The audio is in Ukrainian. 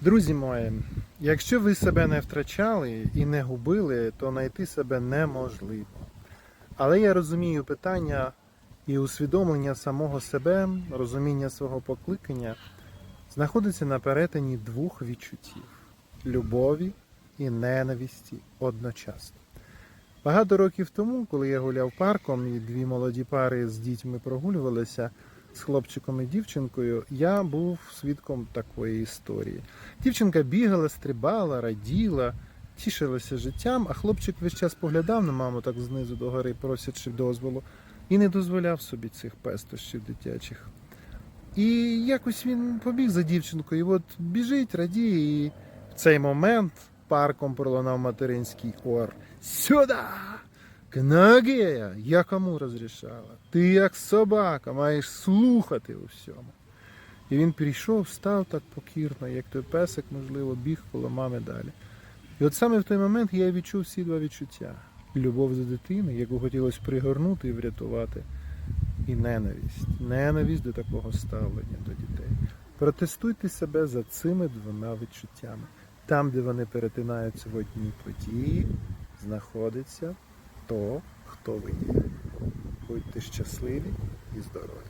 Друзі мої, якщо ви себе не втрачали і не губили, то знайти себе неможливо. Але я розумію питання і усвідомлення самого себе, розуміння свого покликання знаходиться на перетині двох відчуттів любові і ненависті одночасно. Багато років тому, коли я гуляв парком і дві молоді пари з дітьми прогулювалися з хлопчиком і дівчинкою, я був свідком такої історії. Дівчинка бігала, стрибала, раділа, тішилася життям, а хлопчик весь час поглядав на маму так знизу до гори, просячи дозволу, і не дозволяв собі цих пестощів дитячих. І якось він побіг за дівчинкою, і от біжить, радіє, і в цей момент парком пролунав материнський ор. Сюда! Кнагея, я кому розрішала? Ти як собака, маєш слухати у всьому. І він прийшов, став так покірно, як той песик, можливо, біг коло мами далі. І от саме в той момент я відчув всі два відчуття: любов до дитини, яку хотілося пригорнути і врятувати, і ненависть. Ненависть до такого ставлення до дітей. Протестуйте себе за цими двома відчуттями. Там, де вони перетинаються в одній події, знаходиться то, хто ви є. Будьте щасливі і здорові.